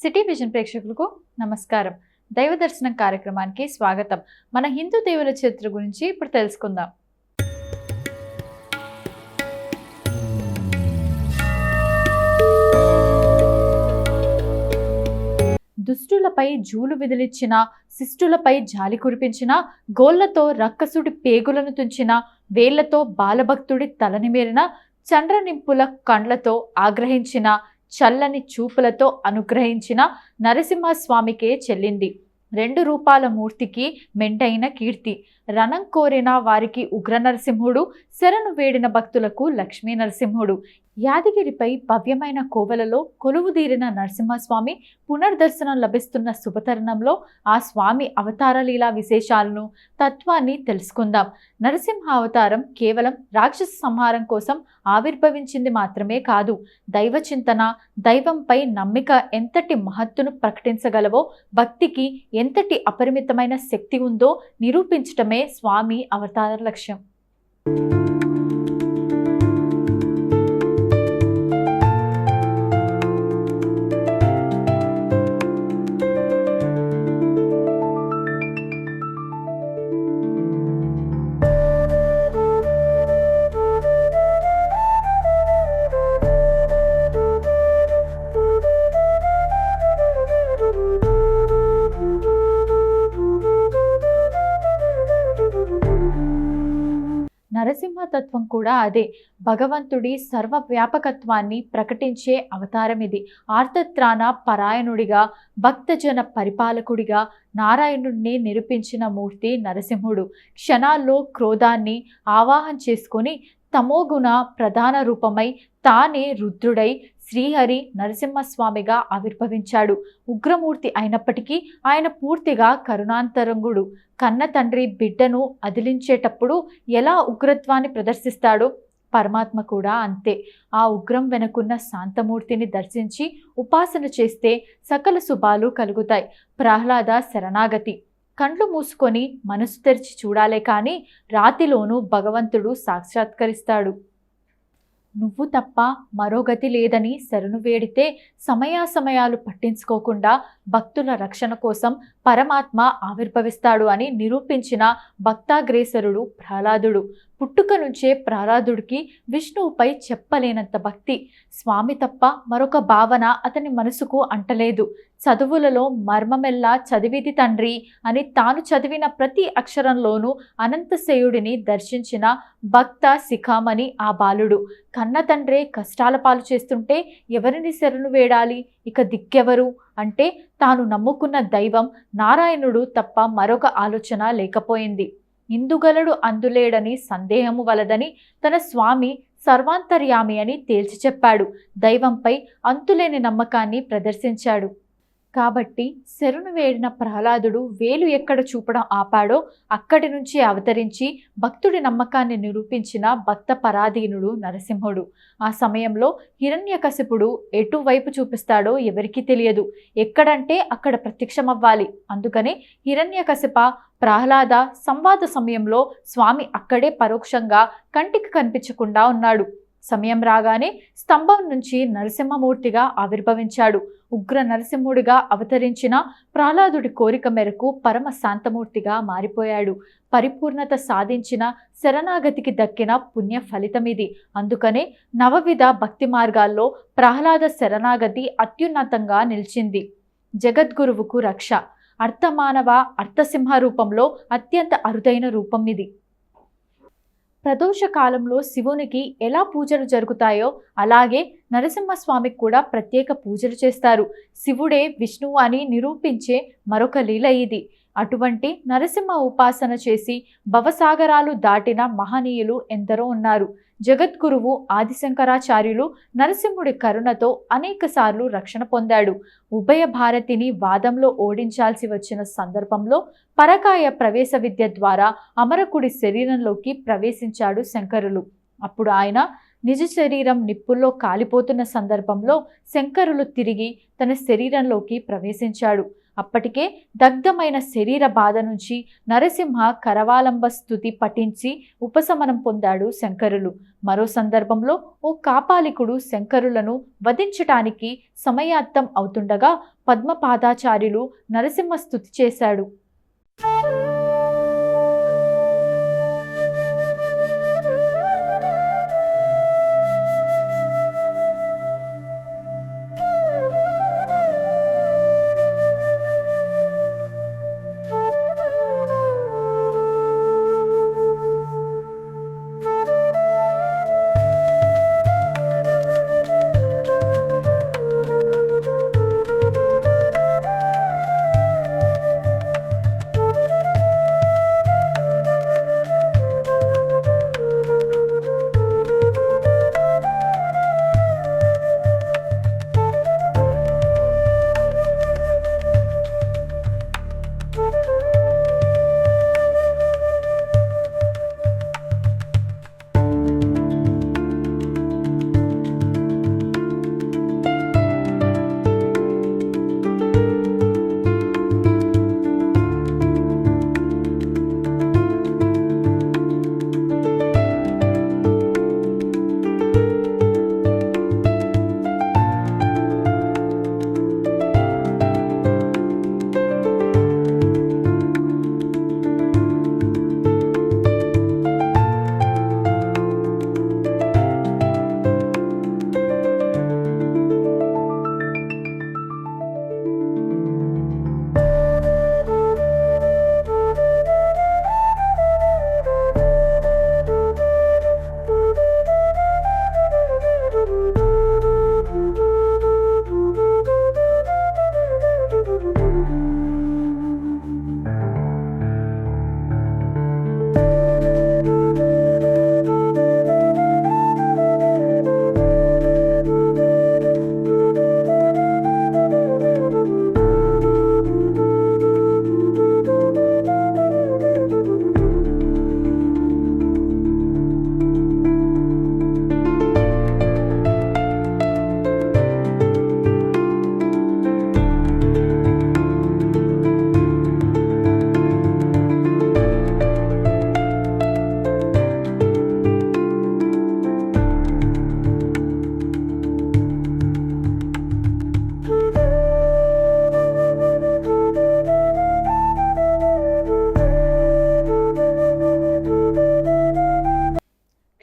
City vision ప్రేక్షకులకు నమస్కారం. దైవ దర్శనం కార్యక్రమానికి స్వాగతం. మన హిందూ దేవుల చరిత్ర గురించి ఇప్పుడు తెలుసుకుందాం. దుష్టులపై జూలు విదిలిచ్చిన శిష్టులపై జాలి కురిపించిన గోళ్ళతో రక్కసుడి పేగులను తుంచిన వేళ్ళతో బాలభక్తుడి తలనిమేరిన చండ్రనింపుల కండ్లతో ఆగ్రహించిన చల్లని చూపులతో అనుగ్రహించిన నరసింహస్వామికే చెల్లింది. రెండు రూపాల మూర్తికి మెండైన కీర్తి. రణం కోరిన వారికి ఉగ్ర నరసింహుడు శరణు వేడిన భక్తులకు లక్ష్మీ నరసింహుడు. యాదగిరిపై భవ్యమైన కోవలలో కొలువుదీరిన నరసింహస్వామి పునర్దర్శనం లభిస్తున్న శుభతరుణంలో ఆ స్వామి అవతార లీలా విశేషాలను తత్వాన్ని తెలుసుకుందాం. నరసింహ అవతారం కేవలం రాక్షస సంహారం కోసం ఆవిర్భవించింది మాత్రమే కాదు దైవ చింతన దైవంపై నమ్మిక ఎంతటి మహత్తును ప్రకటించగలవో భక్తికి ఎంతటి అపరిమితమైన శక్తి ఉందో నిరూపించటమే స్వామి అవతార లక్ష్యం. నరసింహతత్వం కూడా అదే. భగవంతుడి సర్వవ్యాపకత్వాన్ని ప్రకటించే అవతారం ఇది. ఆర్తత్రాణ పరాయణుడిగా భక్తజన పరిపాలకుడిగా నారాయణుడిని నిరూపించిన మూర్తి నరసింహుడు. క్షణాల్లో క్రోధాన్ని ఆవాహం చేసుకొని తమోగుణ ప్రధాన రూపమై తానే రుద్రుడై శ్రీహరి నరసింహస్వామిగా ఆవిర్భవించాడు. ఉగ్రమూర్తి అయినప్పటికీ ఆయన పూర్తిగా కరుణాంతరంగుడు. కన్న తండ్రి బిడ్డను అదిలించేటప్పుడు ఎలా ఉగ్రత్వాన్ని ప్రదర్శిస్తాడో పరమాత్మ కూడా అంతే. ఆ ఉగ్రం వెనుకున్న శాంతమూర్తిని దర్శించి ఉపాసన చేస్తే సకల శుభాలు కలుగుతాయి. ప్రహ్లాద శరణాగతి. కండ్లు మూసుకొని మనసు తెరిచి చూడాలే కానీ రాతిలోనూ భగవంతుడు సాక్షాత్కరిస్తాడు. నువ్వు తప్ప మరో గతి లేదని శరణు వేడితే సమయాసమయాలు పట్టించుకోకుండా భక్తుల రక్షణ కోసం పరమాత్మ ఆవిర్భవిస్తాడు అని నిరూపించిన భక్తాగ్రేసరుడు ప్రహ్లాదుడు. పుట్టుక నుంచే ప్రారాధుడికి విష్ణువుపై చెప్పలేనంత భక్తి. స్వామి తప్ప మరొక భావన అతని మనసుకు అంటలేదు. చదువులలో మర్మమెల్లా చదివిది తండ్రి అని తాను చదివిన ప్రతి అక్షరంలోనూ అనంతశయుడిని దర్శించిన భక్త శిఖామణి ఆ బాలుడు. కన్న తండ్రే కష్టాల పాలు చేస్తుంటే ఎవరిని శరణు వేడాలి? ఇక దిక్కెవరు? అంటే తాను నమ్ముకున్న దైవం నారాయణుడు తప్ప మరొక ఆలోచన లేకపోయింది. ఇందుగలడు అందులేడని సందేహము వలదని తన స్వామి సర్వాంతర్యామి అని తేల్చి చెప్పాడు. దైవంపై అంతులేని నమ్మకాన్ని ప్రదర్శించాడు. కాబట్టి శరణు వేడిన ప్రహ్లాదుడు వేలు ఎక్కడ చూపడం ఆపాడో అక్కడి నుంచి అవతరించి భక్తుడి నమ్మకాన్ని నిరూపించిన భక్త పరాధీనుడు నరసింహుడు. ఆ సమయంలో హిరణ్యకశిపుడు ఎటువైపు చూపిస్తాడో ఎవరికీ తెలియదు. ఎక్కడంటే అక్కడ ప్రత్యక్షమవ్వాలి. అందుకనే హిరణ్యకశిప ప్రహ్లాద సంవాద సమయంలో స్వామి అక్కడే పరోక్షంగా కంటికి కనిపించకుండా ఉన్నాడు. సమయం రాగానే స్తంభం నుంచి నరసింహమూర్తిగా ఆవిర్భవించాడు. ఉగ్ర నరసింహుడిగా అవతరించిన ప్రహ్లాదుడి కోరిక మేరకు పరమ శాంతమూర్తిగా మారిపోయాడు. పరిపూర్ణత సాధించిన శరణాగతికి దక్కిన పుణ్య ఫలితం ఇది. అందుకనే నవవిధ భక్తి మార్గాల్లో ప్రహ్లాద శరణాగతి అత్యున్నతంగా నిలిచింది. జగద్గురువుకు రక్ష. అర్థమానవ అర్థసింహ రూపంలో అత్యంత అరుదైన రూపం ఇది. ప్రదోష కాలంలో శివునికి ఎలా పూజలు జరుగుతాయో అలాగే నరసింహస్వామికి కూడా ప్రత్యేక పూజలు చేస్తారు. శివుడే విష్ణువు అని నిరూపించే మరొక లీల ఇది. అటువంటి నరసింహ ఉపాసన చేసి భవసాగరాలు దాటిన మహనీయులు ఎందరో ఉన్నారు. జగద్గురువు ఆదిశంకరాచార్యులు నరసింహుడి కరుణతో అనేకసార్లు రక్షణ పొందాడు. ఉభయ భారతిని వాదంలో ఓడించాల్సి వచ్చిన సందర్భంలో పరకాయ ప్రవేశ విద్య ద్వారా అమరకుడి శరీరంలోకి ప్రవేశించాడు శంకరులు. అప్పుడు ఆయన నిజ శరీరం నిప్పుల్లో కాలిపోతున్న సందర్భంలో శంకరులు తిరిగి తన శరీరంలోకి ప్రవేశించాడు. అప్పటికే దగ్ధమైన శరీర బాధ నుంచి నరసింహ కరవాలంబ స్థుతి పఠించి ఉపశమనం పొందాడు శంకరులు. మరో సందర్భంలో ఓ కాపాలికుడు శంకరులను వధించటానికి సమయాత్తం అవుతుండగా పద్మపాదాచార్యులు నరసింహ స్థుతి చేశాడు.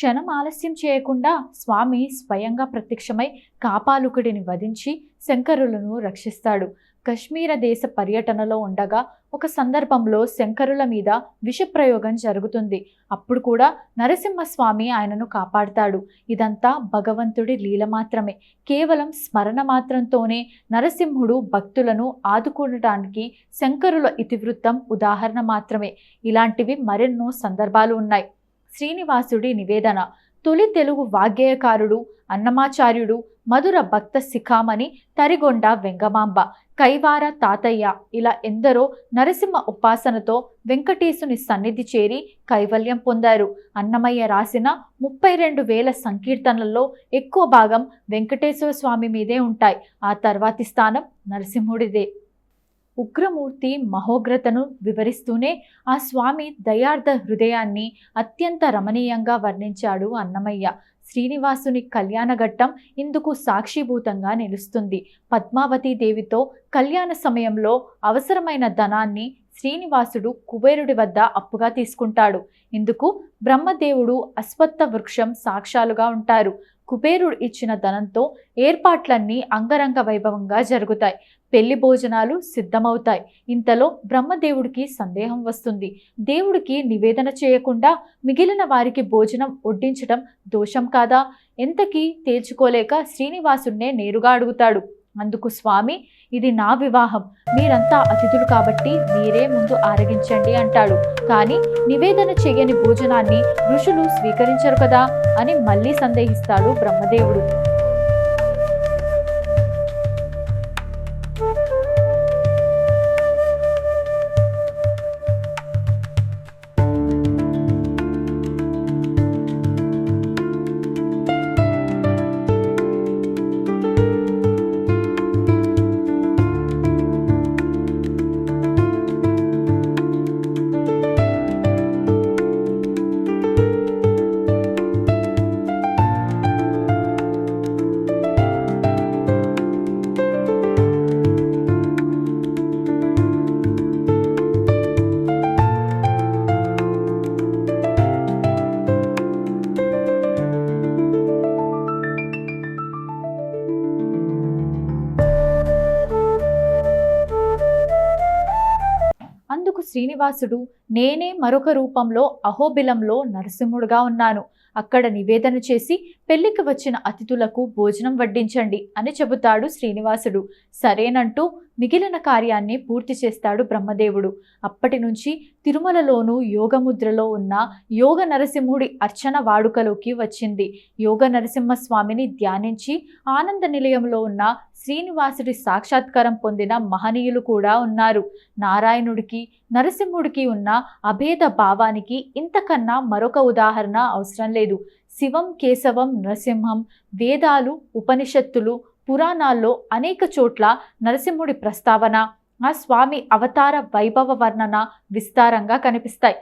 క్షణం ఆలస్యం చేయకుండా స్వామి స్వయంగా ప్రత్యక్షమై కాపాలుకుడిని వధించి శంకరులను రక్షిస్తాడు. కశ్మీర దేశ పర్యటనలో ఉండగా ఒక సందర్భంలో శంకరుల మీద విషప్రయోగం జరుగుతుంది. అప్పుడు కూడా నరసింహస్వామి ఆయనను కాపాడుతాడు. ఇదంతా భగవంతుడి లీల మాత్రమే. కేవలం స్మరణ మాత్రంతోనే నరసింహుడు భక్తులను ఆదుకోవడానికి శంకరుల ఇతివృత్తం ఉదాహరణ మాత్రమే. ఇలాంటివి మరెన్నో సందర్భాలు ఉన్నాయి. శ్రీనివాసుడి నివేదన. తొలి తెలుగు వాగ్గేయకారుడు అన్నమాచార్యుడు మధుర భక్త శిఖామణి తరిగొండ వెంగమాంబ కైవార తాతయ్య ఇలా ఎందరో నరసింహ ఉపాసనతో వెంకటేశుని సన్నిధి చేరి కైవల్యం పొందారు. అన్నమయ్య రాసిన ముప్పై రెండు వేల సంకీర్తనల్లో ఎక్కువ భాగం వెంకటేశ్వర స్వామి మీదే ఉంటాయి. ఆ తర్వాతి స్థానం నరసింహుడిదే. ఉగ్రమూర్తి మహోగ్రతను వివరిస్తూనే ఆ స్వామి దయార్థ హృదయాన్ని అత్యంత రమణీయంగా వర్ణించాడు అన్నమయ్య. శ్రీనివాసుని కళ్యాణఘట్టం ఇందుకు సాక్షిభూతంగా నిలుస్తుంది. పద్మావతి దేవితో కళ్యాణ సమయంలో అవసరమైన ధనాన్ని శ్రీనివాసుడు కుబేరుడి వద్ద అప్పుగా తీసుకుంటాడు. ఇందుకు బ్రహ్మదేవుడు అశ్వత్థ వృక్షం సాక్ష్యాలుగా ఉంటారు. కుబేరుడు ఇచ్చిన ధనంతో ఏర్పాట్లన్నీ అంగరంగ వైభవంగా జరుగుతాయి. పెళ్ళి భోజనాలు సిద్ధమవుతాయి. ఇంతలో బ్రహ్మదేవుడికి సందేహం వస్తుంది. దేవుడికి నివేదన చేయకుండా మిగిలిన వారికి భోజనం వడ్డించడం దోషం కాదా? ఎంతకీ తేల్చుకోలేక శ్రీనివాసుడినే నేరుగా అడుగుతాడు. అందుకు స్వామి ఇది నా వివాహం. మీరంతా అతిథులు కాబట్టి మీరే ముందు ఆరగించండి అంటాడు. కానీ నివేదన చేయని భోజనాన్ని ఋషులు స్వీకరించరు కదా అని మళ్ళీ సందేహిస్తాడు బ్రహ్మదేవుడు. శ్రీనివాసుడు నేనే మరొక రూపంలో అహోబిలంలో నరసింహుడుగా ఉన్నాను. అక్కడ నివేదన చేసి పెళ్ళికి వచ్చిన అతిథులకు భోజనం వడ్డించండి అని చెబుతాడు శ్రీనివాసుడు. సరేనంటూ మిగిలిన కార్యాన్ని పూర్తి చేస్తాడు బ్రహ్మదేవుడు. అప్పటి నుంచి తిరుమలలోనూ యోగముద్రలో ఉన్న యోగ నరసింహుడి అర్చన వాడుకలోకి వచ్చింది. యోగ నరసింహ స్వామిని ధ్యానించి ఆనంద నిలయంలో ఉన్న శ్రీనివాసుడి సాక్షాత్కారం పొందిన మహనీయులు కూడా ఉన్నారు. నారాయణుడికి నరసింహుడికి ఉన్న అభేద భావానికి ఇంతకన్నా మరొక ఉదాహరణ అవసరం లేదు. శివం కేశవం నరసింహం వేదాలు ఉపనిషత్తులు పురాణాల్లో అనేక చోట్ల నరసింహుడి ప్రస్తావన ఆ స్వామి అవతార వైభవ వర్ణన విస్తారంగా కనిపిస్తాయి.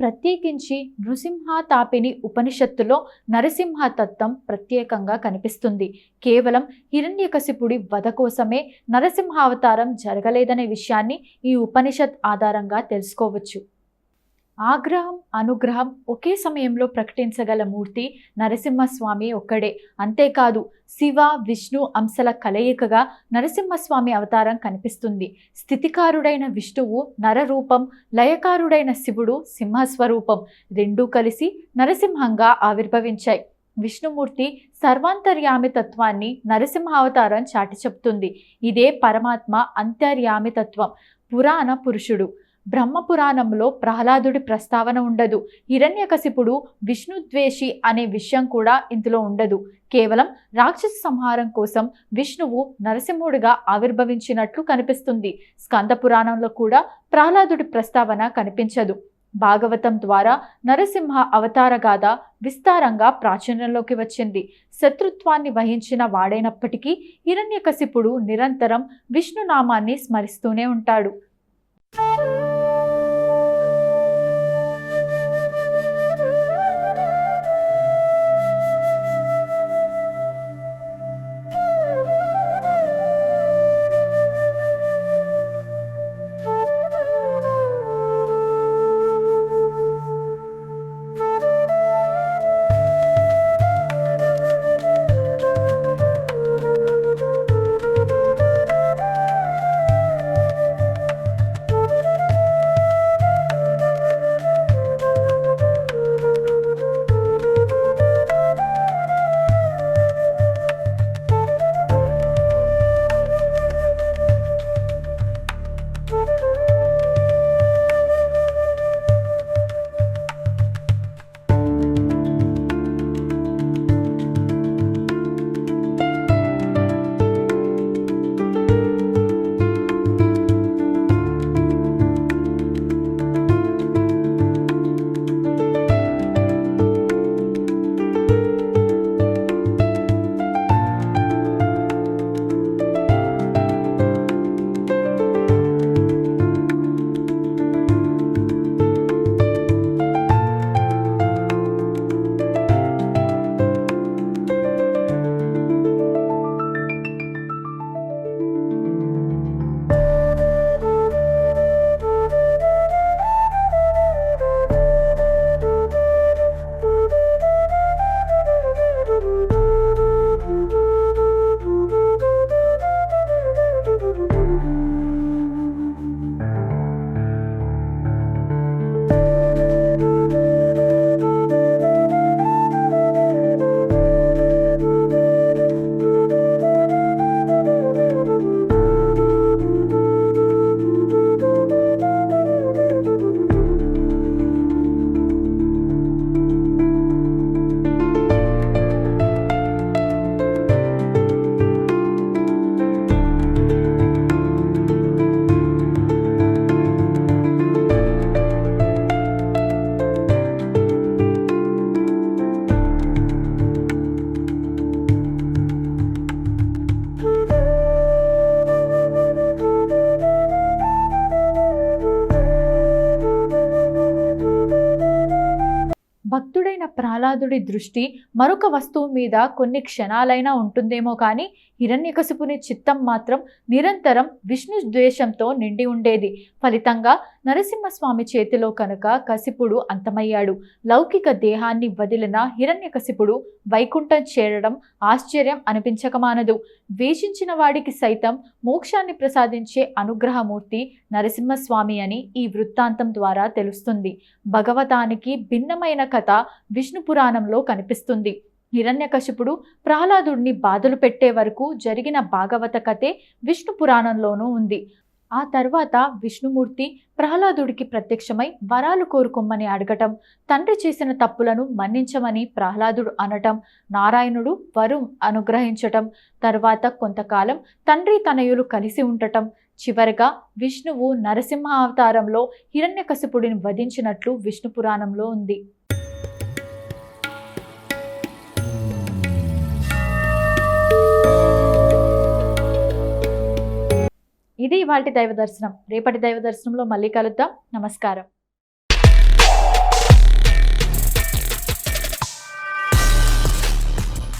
ప్రత్యేకించి నృసింహతాపిని ఉపనిషత్తులో నరసింహ తత్వం ప్రత్యేకంగా కనిపిస్తుంది. కేవలం హిరణ్యకశిపుడి వధ కోసమే నరసింహావతారం జరగలేదనే విషయాన్ని ఈ ఉపనిషత్ ఆధారంగా తెలుసుకోవచ్చు. ఆగ్రహం అనుగ్రహం ఒకే సమయంలో ప్రకటించగల మూర్తి నరసింహస్వామి ఒక్కడే. అంతేకాదు శివ విష్ణు అంశల కలయికగా నరసింహస్వామి అవతారం కనిపిస్తుంది. స్థితికారుడైన విష్ణువు నరరూపం లయకారుడైన శివుడు సింహస్వరూపం రెండూ కలిసి నరసింహంగా ఆవిర్భవించాయి. విష్ణుమూర్తి సర్వాంతర్యామి తత్వాన్ని నరసింహావతారం చాటి చెప్తుంది. ఇదే పరమాత్మ అంతర్యామి తత్వం పురాణ పురుషుడు. బ్రహ్మపురాణంలో ప్రహ్లాదుడి ప్రస్తావన ఉండదు. హిరణ్యకశిపుడు విష్ణుద్వేషి అనే విషయం కూడా ఇందులో ఉండదు. కేవలం రాక్షస సంహారం కోసం విష్ణువు నరసింహుడిగా ఆవిర్భవించినట్లు కనిపిస్తుంది. స్కంద పురాణంలో కూడా ప్రహ్లాదుడి ప్రస్తావన కనిపించదు. భాగవతం ద్వారా నరసింహ అవతార గాథ విస్తారంగా ప్రాచుర్యంలోకి వచ్చింది. శత్రుత్వాన్ని వహించిన వాడైనప్పటికీ హిరణ్యకశిపుడు నిరంతరం విష్ణునామాన్ని స్మరిస్తూనే ఉంటాడు. ప్రహ్లాదుడి దృష్టి మరొక వస్తువు మీద కొన్ని క్షణాలైనా ఉంటుందేమో కానీ హిరణ్యకశిపుని చిత్తం మాత్రం నిరంతరం విష్ణు ద్వేషంతో నిండి ఉండేది. ఫలితంగా నరసింహస్వామి చేతిలో కనుక కసిపుడు అంతమయ్యాడు. లౌకిక దేహాన్ని వదిలిన హిరణ్యకశిపుడు వైకుంఠం చేరడం ఆశ్చర్యం అనిపించకమానదు. ద్వేషించిన వాడికి సైతం మోక్షాన్ని ప్రసాదించే అనుగ్రహమూర్తి నరసింహస్వామి అని ఈ వృత్తాంతం ద్వారా తెలుస్తుంది. భగవతానికి భిన్నమైన కథ విష్ణు పురాణంలో కనిపిస్తుంది. హిరణ్యకశిపుడు ప్రహ్లాదుడిని బాధలు పెట్టే వరకు జరిగిన భాగవత కథే విష్ణు పురాణంలోనూ ఉంది. ఆ తర్వాత విష్ణుమూర్తి ప్రహ్లాదుడికి ప్రత్యక్షమై వరాలు కోరుకోమని అడగటం తండ్రి చేసిన తప్పులను మన్నించమని ప్రహ్లాదుడు అనటం నారాయణుడు వరుం అనుగ్రహించటం తర్వాత కొంతకాలం తండ్రి తనయులు కలిసి ఉండటం చివరగా విష్ణువు నరసింహ అవతారంలో హిరణ్యకశిపుడిని వధించినట్లు విష్ణు పురాణంలో ఉంది. ఇది ఇవాల్టి దైవ దర్శనం. రేపటి దైవ దర్శనంలో మళ్ళీ కలుద్దాం. నమస్కారం.